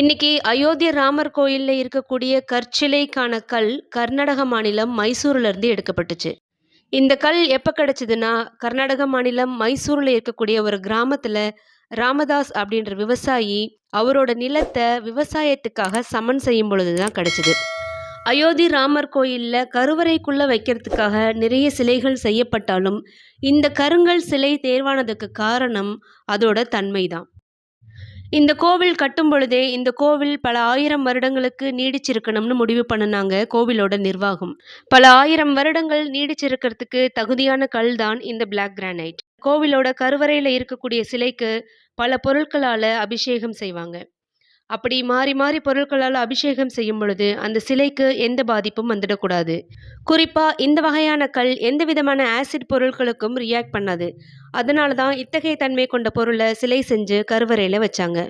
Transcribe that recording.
இன்னைக்கு அயோத்தி ராமர் கோயிலில் இருக்கக்கூடிய கற்சிலைக்கான கல் கர்நாடக மாநிலம் மைசூர்லேருந்து எடுக்கப்பட்டுச்சு. இந்த கல் எப்போ கிடச்சிதுன்னா கர்நாடக மாநிலம் மைசூரில் இருக்கக்கூடிய ஒரு கிராமத்தில் ராமதாஸ் அப்படின்ற விவசாயி அவரோட நிலத்தை விவசாயத்துக்காக சமன் செய்யும் பொழுது தான் கிடச்சிது அயோத்தி ராமர் கோயிலில் கருவறைக்குள்ளே வைக்கிறதுக்காக நிறைய சிலைகள் செய்யப்பட்டாலும், இந்த கருங்கல் சிலை தேர்வானதுக்கு காரணம் அதோட தன்மை தான். இந்த கோவில் கட்டும் பொழுதே இந்த கோவில் பல ஆயிரம் வருடங்களுக்கு நீடிச்சிருக்கணும்னு முடிவு பண்ணுனாங்க கோவிலோட நிர்வாகம். பல ஆயிரம் வருடங்கள் நீடிச்சிருக்கிறதுக்கு தகுதியான கல் தான் இந்த பிளாக் கிரானைட். கோவிலோட கருவறையில் இருக்கக்கூடிய சிலைக்கு பல பொருட்களால் அபிஷேகம் செய்வாங்க. அப்படி மாறி மாறி பொருட்களால் அபிஷேகம் செய்யும் பொழுது அந்த சிலைக்கு எந்த பாதிப்பும் வந்துடக்கூடாது. குறிப்பா இந்த வகையான கல் எந்த விதமான ஆசிட் பொருட்களுக்கும் ரியாக்ட் பண்ணாது. அதனால தான் இத்தகைய தன்மை கொண்ட பொருளை சிலை செஞ்சு கருவறையில் வச்சாங்க.